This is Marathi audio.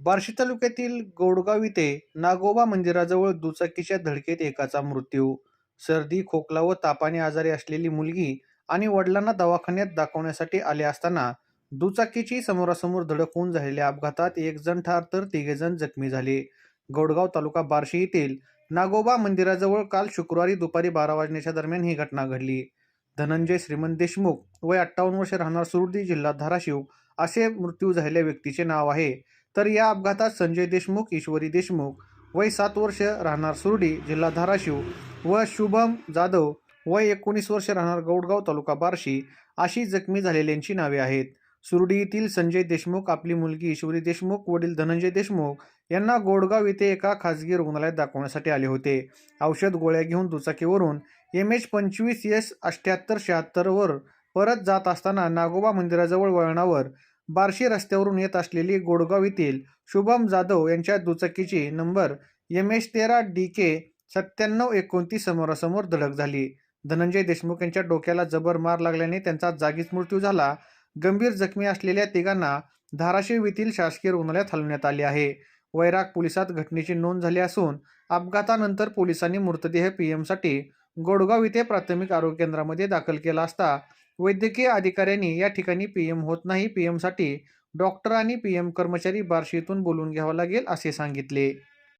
बार्शी तालुक्यातील गोडगाव इथे नागोबा मंदिराजवळ दुचाकीच्या धडकेत एकाचा मृत्यू. सर्दी खोकला व तापाने आजारी असलेली मुलगी आणि वडिलांना दवाखान्यात दाखवण्यासाठी आले असताना दुचाकीची समोरासमोर धडक होऊन झालेल्या अपघातात एक जण ठार तर तिघे जण जखमी झाले. गोडगाव तालुका बार्शी येथील नागोबा मंदिराजवळ काल शुक्रवारी दुपारी बारा वाजण्याच्या दरम्यान ही घटना घडली. धनंजय श्रीमंत देशमुख वय अठ्ठावन्न वर्ष राहणार सुरडी जिल्हा धाराशिव असे मृत्यू झालेल्या व्यक्तीचे नाव आहे. तर या अपघातात संजय देशमुख ईश्वरी देशमुख वय सात वर्ष राहणार सुरडी जिल्हा धाराशिव व शुभम जाधव वय एकोणीस वर्ष राहणार गौडगाव तालुका बार्शी अशी जखमी झालेल्यांची नावे आहेत. सुरडी येथील संजय देशमुख आपली मुलगी ईश्वरी देशमुख वडील धनंजय देशमुख यांना गोडगाव येथे एका खासगी रुग्णालयात दाखवण्यासाठी आले होते. औषध गोळ्या घेऊन दुचाकीवरून एम एच पंचवीस एस अठ्ठ्याहत्तर शहात्तरवर परत जात असताना नागोबा मंदिराजवळ वळणावर बार्शी रस्त्यावरून येत असलेली गोडगाव येथील शुभम जाधव यांच्या दुचाकीची नंबर एम एच तेरा डी के सत्त्याण्णव एकोणतीस समोरासमोर धडक झाली. धनंजय देशमुख यांच्या डोक्याला जबर मार लागल्याने त्यांचा जागीच मृत्यू झाला. गंभीर जखमी असलेल्या तिघांना धाराशिव येथील शासकीय रुग्णालयात हलवण्यात आले आहे. वैराग पोलिसात घटनेची नोंद झाली असून अपघातानंतर पोलिसांनी मृतदेह पीएमसाठी गोडगाव येथे प्राथमिक आरोग्य केंद्रामध्ये दाखल केला असता वैद्यकीय अधिकाऱ्यांनी या ठिकाणी पीएम होत नाही. पीएमसाठी डॉक्टर आणि पीएम कर्मचारी बार्शीतून बोलून घ्यावा लागेल असे सांगितले.